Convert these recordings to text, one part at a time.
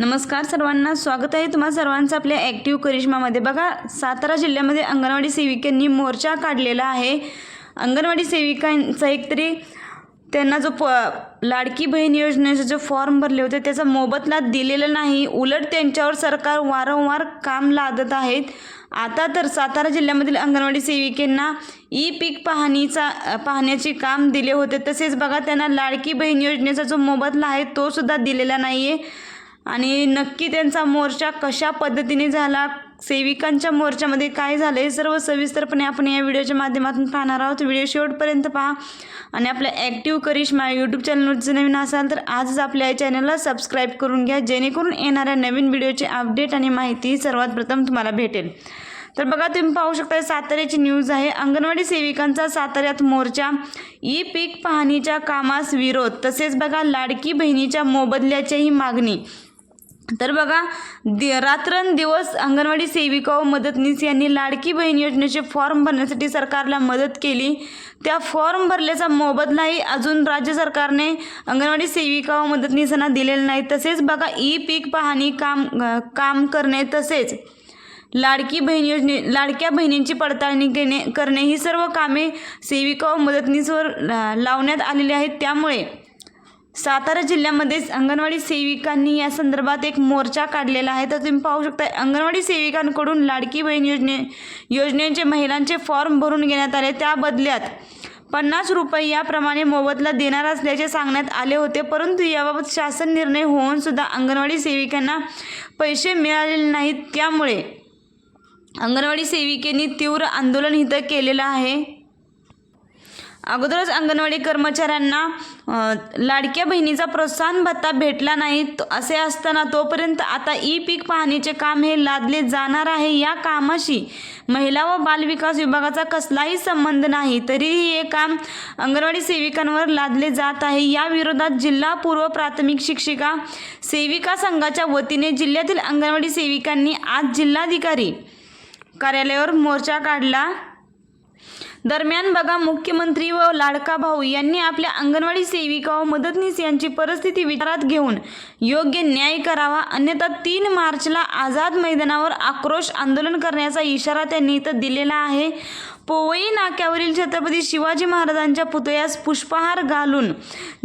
नमस्कार सर्वांना स्वागत आहे तुम्हा सर्वांचं आपल्या ॲक्टिव्ह करिश्मामध्ये बघा सातारा जिल्ह्यामध्ये अंगणवाडी सेविकांनी मोर्चा काढलेला आहे. अंगणवाडी सेविकांचा एक तरी त्यांना जो प लाडकी बहीण योजनेचे जो फॉर्म भरले होते त्याचा मोबदला दिलेला नाही. उलट त्यांच्यावर सरकार वारंवार काम लादत आहेत. आता तर सातारा जिल्ह्यामधील अंगणवाडी सेविकांना ई पीक पाहणीचा पाहण्याचे काम दिले होते. तसेच बघा त्यांना लाडकी बहीण योजनेचा जो मोबदला आहे तो सुद्धा दिलेला नाही आहे आणि नक्की त्यांचा मोर्चा कशा पद्धतीने झाला सेविकांच्या मोर्चामध्ये काय झालं हे सर्व सविस्तरपणे आपण या व्हिडिओच्या माध्यमातून पाहणार आहोत. व्हिडिओ शेवटपर्यंत पहा. आणि आपल्या ॲक्टिव्ह करिश्मा यूट्यूब चॅनलवर जर नवीन असाल तर आजच आपल्या या चॅनलला सबस्क्राईब करून घ्या जेणेकरून येणाऱ्या नवीन व्हिडिओचे अपडेट आणि माहिती सर्वात प्रथम तुम्हाला भेटेल. तर बघा तुम्ही पाहू शकता साताऱ्याची न्यूज आहे. अंगणवाडी सेविकांचा साताऱ्यात मोर्चा. ई पीक पाहणीच्या कामास विरोध. तसेच बघा लाडकी बहिणीच्या मोबदल्याच्याही मागणी. तर बघा दि रात्रंदिवस अंगणवाडी सेविका व मदतनीस यांनी लाडकी बहीण योजनेचे फॉर्म भरण्यासाठी सरकारला मदत केली. त्या फॉर्म भरल्याचा मोबदलाही अजून राज्य सरकारने अंगणवाडी सेविका व मदतनीसांना दिलेला नाही. तसेच बघा ई पीक पाहणी काम काम करणे तसेच लाडकी बहीण योजने लाडक्या बहिणींची पडताळणी करणे करणे ही सर्व कामे सेविका व मदतनीसवर लावण्यात आलेली आहेत. त्यामुळे सातारा जिल्ह्यामध्ये अंगणवाडी सेविकांनी या संदर्भात एक मोर्चा काढलेला आहे. तर तुम्ही पाहू शकता अंगणवाडी सेविकांकडून लाडकी बहीण योजने योजनेचे महिलांचे फॉर्म भरून घेण्यात आले. त्या बदल्यात पन्नास रुपये याप्रमाणे मोबदला देणार असल्याचे सांगण्यात आले होते. परंतु याबाबत शासन निर्णय होऊन सुद्धा अंगणवाडी सेविकांना पैसे मिळालेले नाहीत. त्यामुळे अंगणवाडी सेविकेनी तीव्र आंदोलन इथं केलेलं आहे. अगोदरच अंगणवाडी कर्मचाऱ्यांना लाडक्या बहिणीचा प्रोत्साहन भत्ता भेटला नाही. असे असताना तोपर्यंत आता ई पीक पाहणीचे काम हे लादले जाणार आहे. या कामाशी महिला व बालविकास विभागाचा कसलाही संबंध नाही तरीही हे काम अंगणवाडी सेविकांवर लादले जात आहे. या विरोधात जिल्हा पूर्व प्राथमिक शिक्षिका सेविका संघाच्या वतीने जिल्ह्यातील अंगणवाडी सेविकांनी आज जिल्हाधिकारी कार्यालयावर मोर्चा काढला. दरम्यान बघा मुख्यमंत्री व लाडका भाऊ यांनी आपल्या अंगणवाडी सेविका व मदतनीस यांची परिस्थिती विचारात घेऊन योग्य न्याय करावा. अन्यथा तीन मार्चला आझाद मैदानावर आक्रोश आंदोलन करण्याचा इशारा त्यांनी इथं दिलेला आहे. पोवई नाक्यावरील छत्रपती शिवाजी महाराजांच्या पुतळ्यास पुष्पहार घालून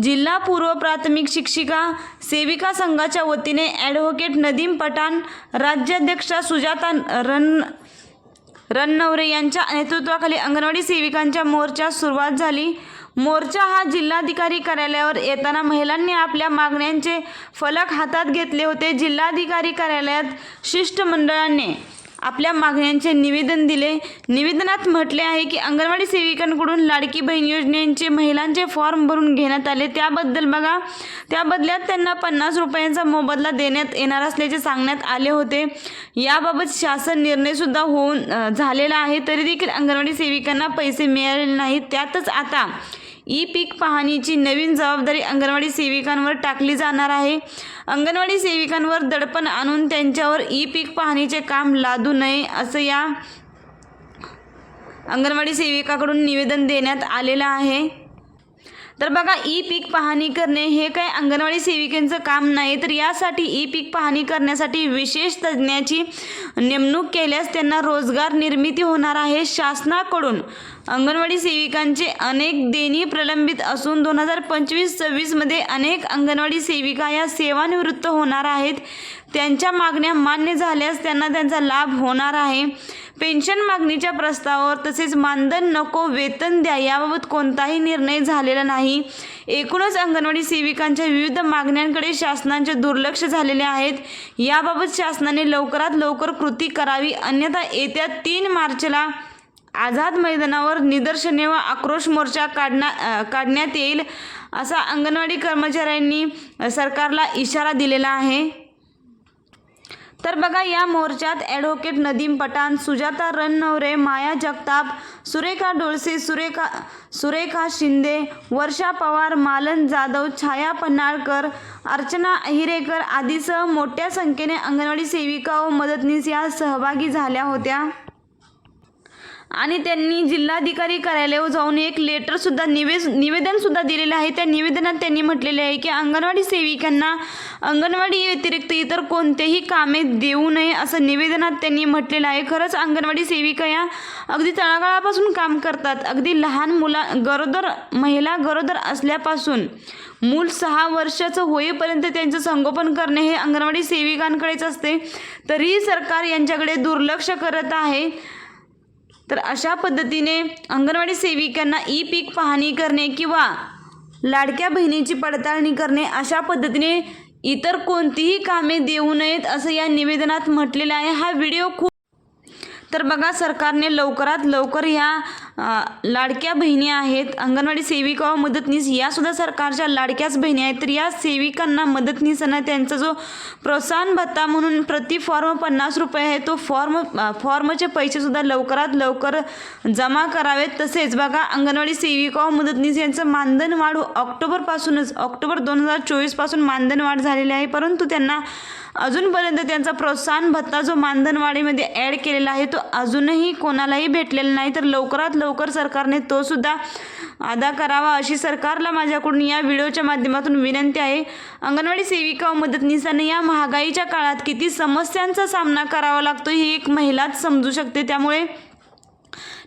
जिल्हा पूर्व प्राथमिक शिक्षिका सेविका संघाच्या वतीने ॲडव्होकेट नदीम पठाण राज्याध्यक्षा सुजाता रण रणनवरे यांच्या नेतृत्वाखाली अंगणवाडी सेविकांच्या मोर्चा सुरुवात झाली. मोर्चा हा जिल्हाधिकारी कार्यालयावर येताना महिलांनी आपल्या मागण्यांचे फलक हातात घेतले होते. जिल्हाधिकारी कार्यालयात शिष्टमंडळाने आपल्या मागण्यांचे निवेदन दिले. निवेदनात म्हटले आहे की अंगणवाडी सेविकांकडून लाडकी बहीण योजनेचे महिलांचे फॉर्म भरून घेण्यात आले. त्याबद्दल बघा. त्या बदल्यात त्यांना पन्नास रुपयांचा मोबदला देण्यात येणार असल्याचे सांगण्यात आले होते. याबाबत शासन निर्णयसुद्धा होऊन झालेला आहे. तरी देखील अंगणवाडी सेविकांना पैसे मिळालेले नाहीत. त्यातच आता ई पीक पाहणीची नवीन जबाबदारी अंगणवाडी सेविकांवर टाकली जाणार आहे. अंगणवाडी सेविकांवर दडपण आणून त्यांच्यावर ई पीक पाहणीचे काम लादू नये असं या अंगणवाडी सेविकाकडून निवेदन देण्यात आलेलं आहे. तर बघा ई पीक पाहणी करणे हे काय अंगणवाडी सेविकांचं काम नाही तर यासाठी ई पीक पाहणी करण्यासाठी विशेष तज्ज्ञाची नेमणूक केल्यास त्यांना रोजगार निर्मिती होणार आहे शासनाकडून. अंगणवाडी सेविकांचे अनेक देणी प्रलंबित असून दोन हजार पंचवीस सव्वीसमध्ये अनेक अंगणवाडी सेविका या सेवानिवृत्त होणार आहेत. त्यांच्या मागण्या मान्य झाल्यास त्यांना त्यांचा लाभ होणार आहे. पेन्शन मागणीच्या प्रस्तावावर तसेच मानधन नको वेतन द्या याबाबत कोणताही निर्णय झालेला नाही. एकूणच अंगणवाडी सेविकांच्या विविध मागण्यांकडे शासनाचे दुर्लक्ष झालेले आहेत. याबाबत शासनाने लवकरात लवकर कृती करावी. अन्यथा येत्या तीन मार्चला आझाद मैदानावर निदर्शने व आक्रोश मोर्चा काढण्या काढण्यात येईल असा अंगणवाडी कर्मचाऱ्यांनी सरकारला इशारा दिलेला आहे. तर बघा या मोर्चात ॲडव्होकेट नदीम पठाण सुजाता रणनवरे माया जगताप सुरेखा डोळसे सुरेखा सुरेखा शिंदे वर्षा पवार मालन जाधव छाया पन्हाळकर अर्चना अहिरेकर आदीसह मोठ्या संख्येने अंगणवाडी सेविका व मदतनीस या सहभागी झाल्या होत्या. आणि त्यांनी जिल्हाधिकारी कार्यालयावर जाऊन एक लेटरसुद्धा निवेद निवेदनसुद्धा दिलेलं आहे. त्या निवेदनात त्यांनी म्हटलेले आहे की अंगणवाडी सेविकांना अंगणवाडी व्यतिरिक्त इतर कोणतेही कामे देऊ नये असं निवेदनात त्यांनी म्हटलेलं आहे. खरंच अंगणवाडी सेविका या अगदी तळागाळापासून काम करतात. अगदी लहान मुला गरोदर महिला गरोदर असल्यापासून मूल सहा वर्षाचं होईपर्यंत त्यांचं संगोपन करणे हे अंगणवाडी सेविकांकडेच असते. तरीही सरकार यांच्याकडे दुर्लक्ष करत आहे. तर अशा पद्धतीने अंगणवाडी सेविकांना ई पीक पाहणी करणे किंवा लाडक्या बहिणीची पडताळणी करणे अशा पद्धतीने इतर कोणतीही कामे देऊ नयेत असं या निवेदनात म्हटलेलं आहे. हा व्हिडिओ खूप तर बघा सरकारने लवकरात लवकर या लाडक्या बहिणी आहेत. अंगणवाडी सेविका व मदतनीस यासुद्धा सरकारच्या लाडक्याच बहिणी आहेत. तर या सेविकांना मदतनीसांना त्यांचा जो प्रोत्साहन भत्ता म्हणून प्रति फॉर्म पन्नास रुपये आहे तो फॉर्म फॉर्मचे पैसेसुद्धा लवकरात लवकर जमा करावेत. तसेच बघा अंगणवाडी सेविका व मदतनीस यांचं मानधन वाढ ऑक्टोबरपासूनच ऑक्टोबर दोन हजार चोवीसपासून मानधन वाढ झालेली आहे. परंतु त्यांना अजूनपर्यंत त्यांचा प्रोत्साहन भत्ता जो मानधनवाढीमध्ये ॲड केलेला आहे तो अजूनही कोणालाही भेटलेला नाही तर लवकरात लवकर सरकारने तो सुद्धा अदा करावा अशी सरकारला माझ्याकडून या व्हिडिओच्या माध्यमातून विनंती आहे. अंगणवाडी सेविका व मदतनीसांना या महागाईच्या काळात किती समस्यांचा सामना करावा लागतो ही एक महिलाच समजू शकते. त्यामुळे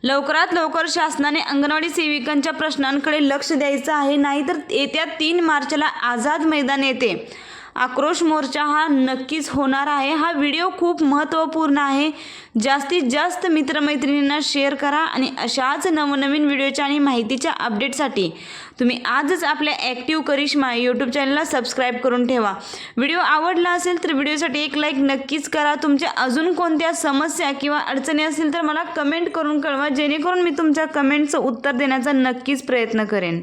लवकरात लवकर शासनाने अंगणवाडी सेविकांच्या प्रश्नांकडे लक्ष द्यायचं आहे. नाहीतर येत्या तीन मार्चला आझाद मैदान येते. आक्रोश मोर्चा हा नक्कीच होणार आहे. हा व्हिडिओ खूप महत्त्वपूर्ण आहे. जास्तीत जास्त मित्रमैत्रिणींना शेअर करा आणि अशाच नवनवीन व्हिडिओच्या आणि माहितीच्या अपडेटसाठी तुम्ही आजच आपल्या ॲक्टिव्ह करिश्मा यूट्यूब चॅनलला सबस्क्राईब करून ठेवा. व्हिडिओ आवडला असेल तर व्हिडिओसाठी एक लाईक नक्कीच करा. तुमच्या अजून कोणत्या समस्या किंवा अडचणी असतील तर मला कमेंट करून कळवा जेणेकरून मी तुमच्या कमेंटचं उत्तर देण्याचा नक्कीच प्रयत्न करेन.